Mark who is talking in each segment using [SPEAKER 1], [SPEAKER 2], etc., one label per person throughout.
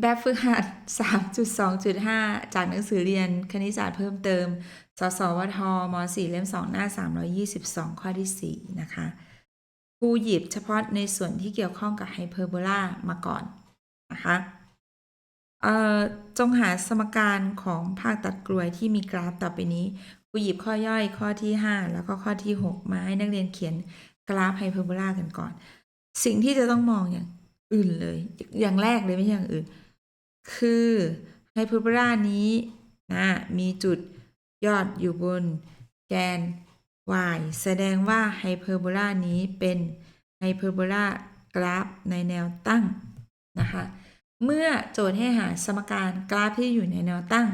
[SPEAKER 1] แบบฝึกหัด 3.2.5 จากหนังสือเรียนคณิตศาสตร์เพิ่มเติม สสวทม 4 เล่ม 2 หน้า 322 ข้อที่ 4 นะคะครูหยิบเฉพาะในส่วนที่เกี่ยวข้องกับไฮเปอร์โบลามาก่อนนะคะเอ่อจงหาสมการของภาคตัดกลวยที่มีกราฟต่อไปนี้ครูหยิบข้อย่อยข้อที่ 5 แล้วก็ข้อที่ 6 มาให้นักเรียนเขียนกราฟไฮเปอร์โบลากันก่อน สิ่งที่จะต้องมองอย่างอื่นเลย อย่างแรกเลยไม่ใช่อย่างอื่น คือไฮเปอร์โบลานี้นะมีจุดยอดอยู่บนแกน y แสดงว่าไฮเปอร์โบลานี้เป็นไฮเปอร์โบลากราฟในแนวตั้งนะคะ เมื่อโจทย์ให้หาสมการกราฟที่อยู่ในแนวตั้ง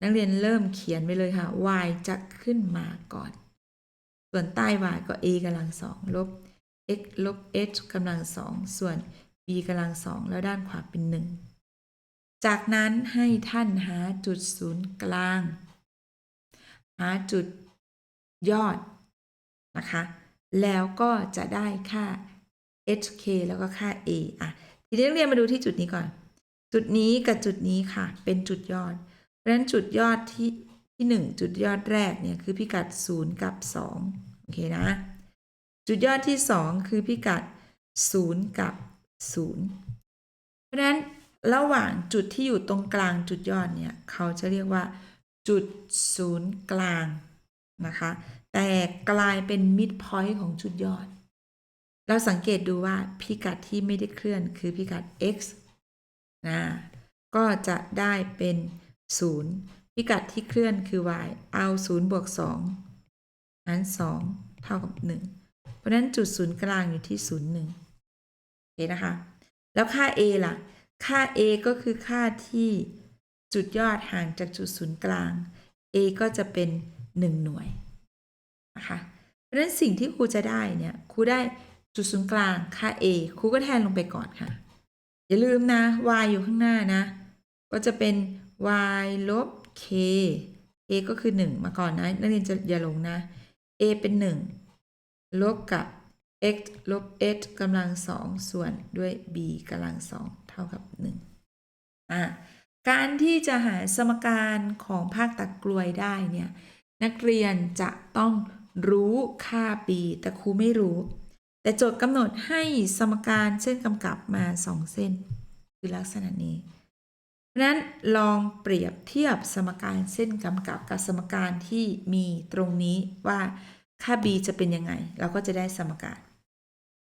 [SPEAKER 1] นักเรียนเริ่มเขียนไปเลยค่ะ y จะขึ้นมาก่อน ส่วนใต้ y ก็ a กำลังสองลบ x ลบ h กำลังสองส่วน b กำลังสองแล้วด้านขวาเป็นหนึ่ง จากนั้นให้ท่านหาจุดศูนย์กลาง หาจุดยอดนะคะ แล้วก็จะได้ค่า hk แล้วก็ค่า a อะ ทีนี้เรียนมาดูที่จุดนี้ก่อน จุดนี้กับจุดนี้ค่ะ เป็นจุดยอด เพราะฉะนั้นจุดยอดที่ที่หนึ่งจุดยอดแรกเนี่ยคือพิกัด 0 กับ 2 โอเคนะ จุดยอดที่ 2 คือพิกัด 0 กับ 0 เพราะฉะนั้น ระหว่างจุดที่อยู่ตรงกลางจุดยอดเนี่ย เขาจะเรียกว่า จุดศูนย์กลางนะคะ แต่กลายเป็นมิดพอยต์ของจุดยอด เราสังเกตดูว่าพิกัดที่ไม่ได้เคลื่อนคือพิกัด x นะ ก็จะได้เป็น 0 พิกัดที่เคลื่อนคือ y เอา 0 บวก2หาร2เท่ากับ 1 เพราะนั้นจุดศูนย์กลางอยู่ที่ 0 1โอเคนะคะ แล้วค่า a ล่ะ ค่า a ก็คือค่าที่จุดยอดห่างจากจุดศูนย์กลาง a ก็จะเป็น 1 หน่วยนะคะเพราะฉะนั้นสิ่งที่ครูจะได้เนี่ยครูได้จุดศูนย์กลางค่า a ครูก็แทนลงไปก่อนค่ะ อย่าลืมนะ y อยู่ข้างหน้านะ ก็จะเป็น y ลบ k a ก็คือ 1 มาก่อนนะ นักเรียนจะอย่าหลงนะ a เป็น 1 ลบกับ x ลบ h กำลังสองส่วนด้วย b กำลังสองเท่ากับ1อะการที่จะหาสมการของภาคตัดกลวยได้เนี่ยนักเรียนจะต้องรู้ค่า b แต่ครูไม่รู้ แต่โจทย์กำหนดให้สมการเส้นกำกับมาสองเส้น คือลักษณะนี้เพราะนั้นลองเปรียบเทียบสมการเส้นกำกับกับสมการที่มีตรงนี้ว่าค่า b จะเป็นยังไง เราก็จะได้สมการ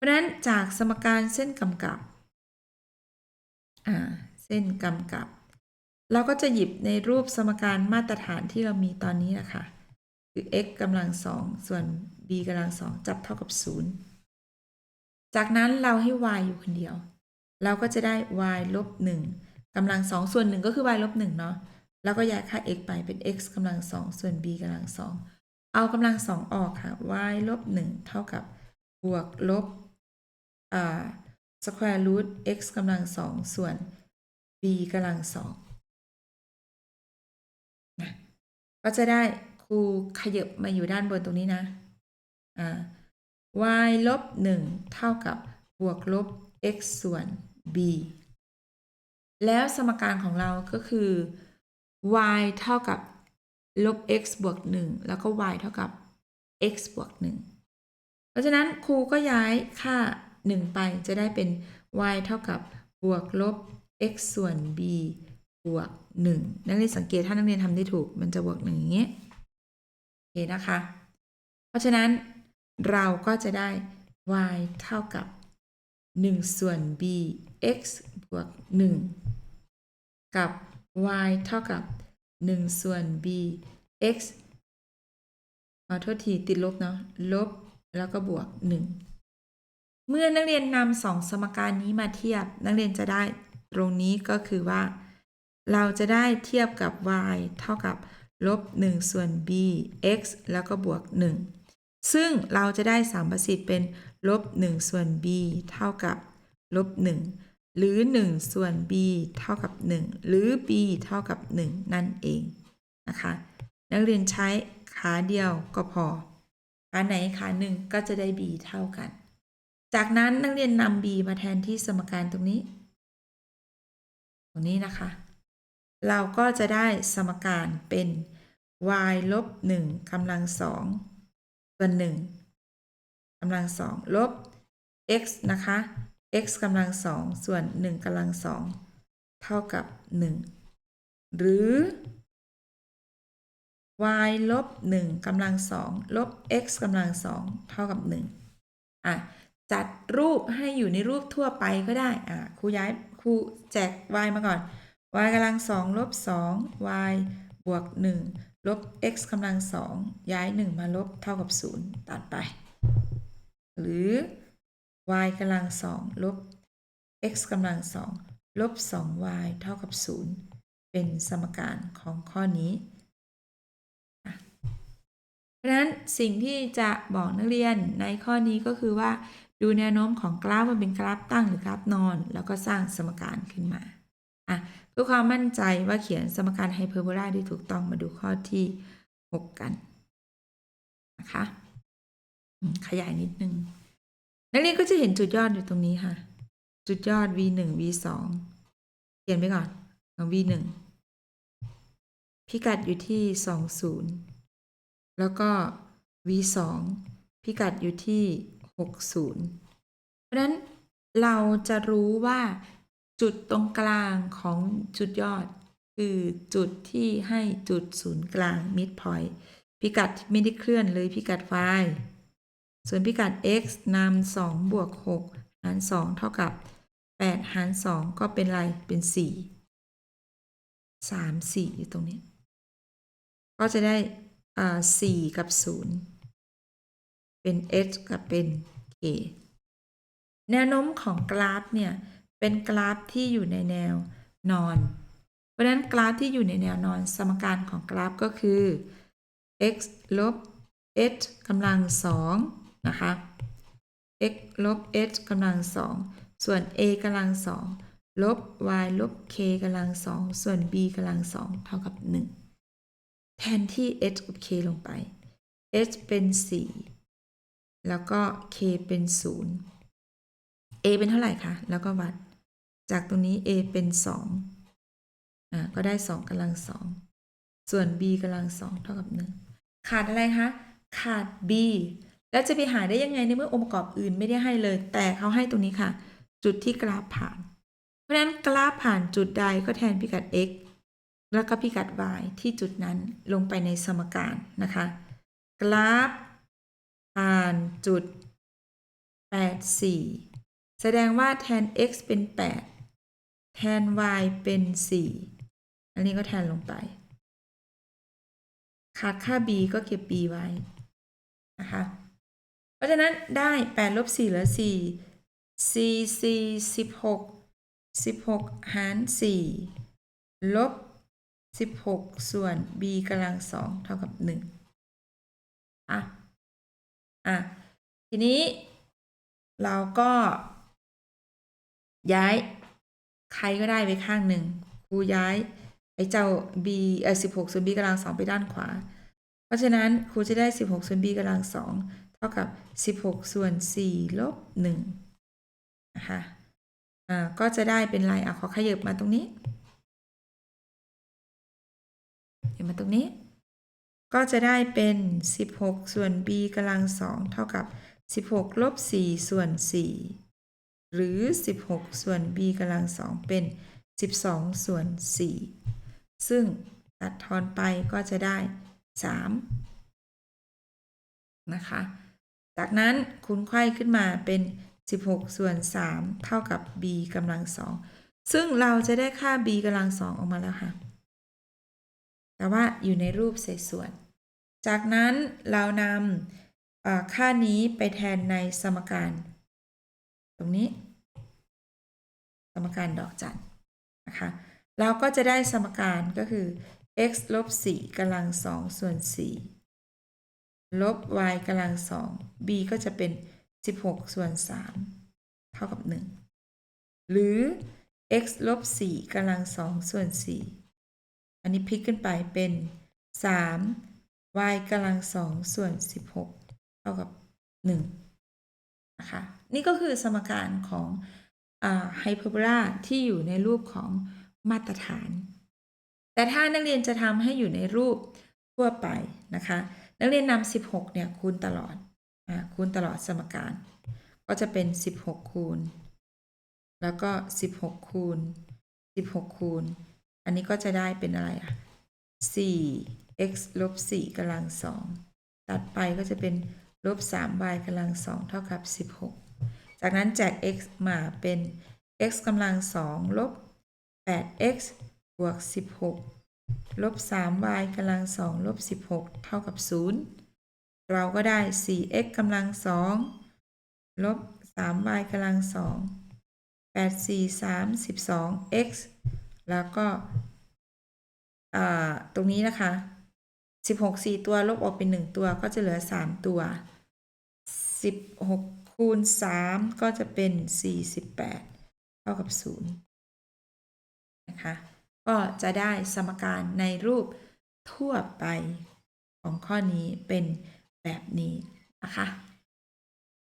[SPEAKER 1] ราะฉะนั้นจากสมการเส้นกำกับอ่าเส้นกำกับ เราก็จะหยิบในรูปสมการมาตรฐานที่เรามีตอนนี้นะคะคือ x กำลังสองส่วน b กำลังสองจับเท่ากับ 0 จากนั้นเราให้ y อยู่คนเดียว เราก็จะได้ y ลบ1กำลังสองส่วนหนึ่งก็คือ y ลบ1เนาะแล้วก็ย้ายค่า x ไปเป็น x กำลังสองส่วน b กำลังสองเอากำลังสองออกค่ะ y ลบ1เท่ากับบวกลบ อ่า square root x กำลังสองส่วน b กำลังสองนะก็จะได้ครูขยับมาอยู่ด้านบนตรงนี้นะอ่า y ลบ1เท่ากับบวกลบ x ส่วน b แล้วสมการของเราก็คือ y เท่ากับลบ x บวก 1 แล้วก็ y เท่ากับ x บวก 1 เพราะฉะนั้นครูก็ย้ายค่า 1 ไปจะได้เป็น y เท่ากับบวกลบ x ส่วน b บวก 1 นักเรียนสังเกตถ้านักเรียนทำได้ถูกมันจะบวก 1 อย่างเงี้ยโอเคนะคะ เพราะฉะนั้นเราก็จะได้ y เท่ากับ 1 ส่วน b x บวก 1 กับ y เท่ากับ 1 ส่วน b x ขอโทษทีติดลบเนาะลบแล้วก็บวก 1 เมื่อนักเรียนนำสองสมการนี้มาเทียบ นักเรียนจะได้ตรงนี้ก็คือว่า เราจะได้เทียบกับ y เท่ากับลบ1ส่วน b x แล้วก็บวก 1 ซึ่งเราจะได้สามประสิทธิ์เป็นลบ1ส่วน b เท่ากับลบ1หรือ 1 ส่วน b เท่ากับ 1 หรือ b เท่ากับ 1 นั่นเองนะคะ นักเรียนใช้ขาเดียวก็พอขาไหนขาหนึ่งก็จะได้ b เท่ากัน จากนั้นนักเรียนนำ b มาแทนที่สมการตรงนี้ ตรงนี้นะคะ เราก็จะได้สมการเป็น y ลบ1กำลังสองส่วน1กำลังสองลบ x นะคะ x กำลังสองส่วน 1กำลังสองเท่ากับ 1 หรือ y ลบ1กำลังสองลบ x กำลังสองเท่ากับ 1 อะ จัดรูปให้อยู่ในรูปทั่วไปก็ได้ อะครูย้ายครูแจก y มาก่อน y กำลังสองลบสอง y บวกหนึ่งลบ x กำลังสองย้ายหนึ่งมาลบเท่ากับศูนย์ตัดไป หรือ y กำลังสองลบ x กำลังสองลบสอง y เท่ากับศูนย์เป็นสมการของข้อนี้เพราะฉะนั้นสิ่งที่จะบอกนักเรียนในข้อนี้ก็คือว่า ดูแนวโน้มของกราฟมันเป็นกราฟตั้งหรือกราฟนอน แล้วก็สร้างสมการขึ้นมาอะเพื่อความมั่นใจว่าเขียนสมการไฮเปอร์โบลาได้ถูกต้องมาดูข้อที่ 6 กันนะคะขยายนิดนึง นักเรียนก็จะเห็นจุดยอดอยู่ตรงนี้ค่ะ จุดยอด v 1 v 2เขียนไปก่อนเอา v 1พิกัดอยู่ที่ 20 แล้วก็ v 2พิกัดอยู่ที่ 60 เพราะฉะนั้นเราจะรู้ว่าจุดตรงกลางของจุดยอด คือจุดที่ให้จุดศูนย์กลาง mid point พิกัดไม่ได้เคลื่อนเลยพิกัด y ส่วนพิกัด x นำ2บวก6หาร 2 เท่ากับ 8 หาร 2 ก็เป็นไร เป็น 4 3 4 อยู่ตรงนี้ ก็จะได้อ่า4กับ 0 เป็น h กับเป็น k แนวโน้มของกราฟเนี่ย เป็นกราฟที่อยู่ในแนวนอน เพราะฉะนั้นกราฟที่อยู่ในแนวนอนสมการของกราฟก็คือ x ลบ h กำลังสองนะคะ x ลบ h กำลังสองส่วน a กำลังสองลบ y ลบ k กำลังสองส่วน b กำลังสองเท่ากับ 1 แทนที่ h กับ k ลงไป h เป็น 4 แล้วก็ k เป็น 0 a เป็นเท่าไหร่คะ แล้วก็วัด จากตรงนี้ a เป็น 2 อ่า ก็ได้ 2กำลังสองส่วน b กำลังสองเท่ากับ 1 ขาดอะไรคะ ขาด b แล้วจะไปหาได้ยังไงในเมื่อองค์ประกอบอื่นไม่ได้ให้เลย แต่เขาให้ตรงนี้ค่ะ จุดที่กราฟผ่าน เพราะฉะนั้นกราฟผ่านจุดใดก็แทนพิกัด x แล้วก็พิกัด y ที่จุดนั้นลงไปในสมการนะคะ กราฟ ผ่านจุด8 4แสดงว่าแทน x เป็น8แทน y เป็น4อันนี้ก็แทนลงไป ขาดค่า b ก็เก็บ b ไว้ นะคะ เพราะฉะนั้นได้8ลบ4เหลือ4 4 4 16 16หาร4ลบ16ส่วน b กำลัง2เท่ากับ1อะ อะทีนี้เราก็ ย้ายใครก็ได้ไปข้างหนึ่งครูย้ายไอ้เจ้า b เออ16ส่วน b กำลัง2ไปด้านขวา เพราะฉะนั้นครูจะได้16ส่วน b กำลัง2เท่ากับ16ส่วน4ลบ1นะคะอ่าก็จะได้เป็นไรอะขอขยับมาตรงนี้เดี๋ยวมาตรงนี้ ก็จะได้เป็น 16 ส่วน b กำลัง2เท่ากับ 16 ลบ 4 ส่วน 4 หรือ 16 ส่วน b กำลัง2เป็น 12 ส่วน 4 ซึ่งตัดทอนไปก็จะได้ 3 นะคะ จากนั้นคูณไขว้ขึ้นมาเป็น 16 ส่วน 3 เท่ากับ b กำลัง2ซึ่งเราจะได้ค่า b กำลัง2ออกมาแล้วค่ะ แต่ว่าอยู่ในรูปเศษส่วน จากนั้นเรานำค่านี้ไปแทนในสมการ ตรงนี้ สมการดอกจันนะคะเราก็จะได้สมการก็คือ x ลบ4กำลัง2ส่วน4ลบ y กำลัง2 b ก็จะเป็น 16 ส่วน 3 เท่ากับ 1 หรือ x ลบ4กำลัง2ส่วน 4 อันนี้พลิกขึ้นไปเป็น 3 y กำลัง2ส่วน 16 เท่ากับ1นะคะ นี่ก็คือสมการของไฮเปอร์โบลาที่อยู่ในรูปของมาตรฐาน แต่ถ้านักเรียนจะทำให้อยู่ในรูปทั่วไปนะคะ นักเรียนนำ16 เนี่ยคูณตลอดอคูณตลอดสมการ ก็จะเป็น 16 คูณ แล้วก็ 16 คูณ 16 คูณ อันนี้ก็จะได้เป็นอะไรอะ4 x ลบ4กำลัง2ตัดไปก็จะเป็นลบ 3y กำลัง2เท่ากับ 16 จากนั้นแจก x มาเป็น x กำลัง2ลบ 8x บวก 16 ลบ 3y กำลัง2ลบ 16 เท่ากับ 0 เราก็ได้ 4x กำลัง2ลบ 3y กำลัง2 8 4 3 12 x แล้วก็ตรงนี้นะคะ 16 4 ตัวลบออกเป็น 1 ตัวก็จะเหลือ 3 ตัว 16 คูณ 3 ก็จะเป็น 48 เท่ากับ 0 นะคะ ก็จะได้สมการในรูปทั่วไปของข้อนี้เป็นแบบนี้นะคะ